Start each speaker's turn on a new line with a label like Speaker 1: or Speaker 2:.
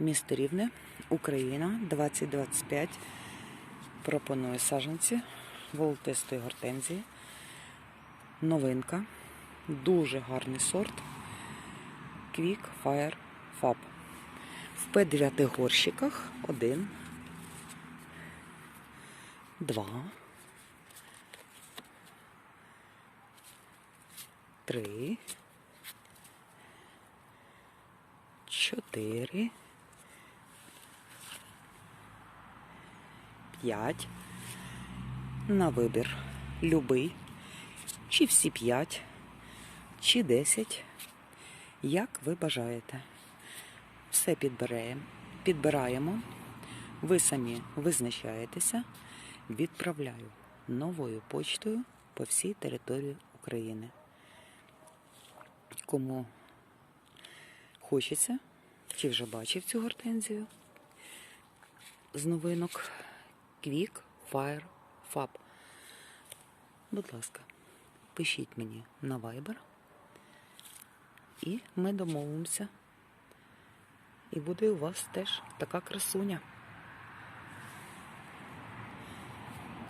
Speaker 1: Місто Рівне, Україна, 2025. Пропоную саджанці волотистої гортензії. Новинка. Дуже гарний сорт. Quick Fire Fab. В П9 горщиках один, два, три, чотири, п'ять. На вибір любий, чи всі п'ять, чи десять, як ви бажаєте. Все підбираємо, підбираємо. Ви самі визначаєтеся. Відправляю новою почтою по всій території України. Кому хочеться, чи вже бачив цю гортензію з новинок Quick Fire Fab. Будь ласка, пишіть мені на Viber і ми домовимося. І буде у вас теж така красуня.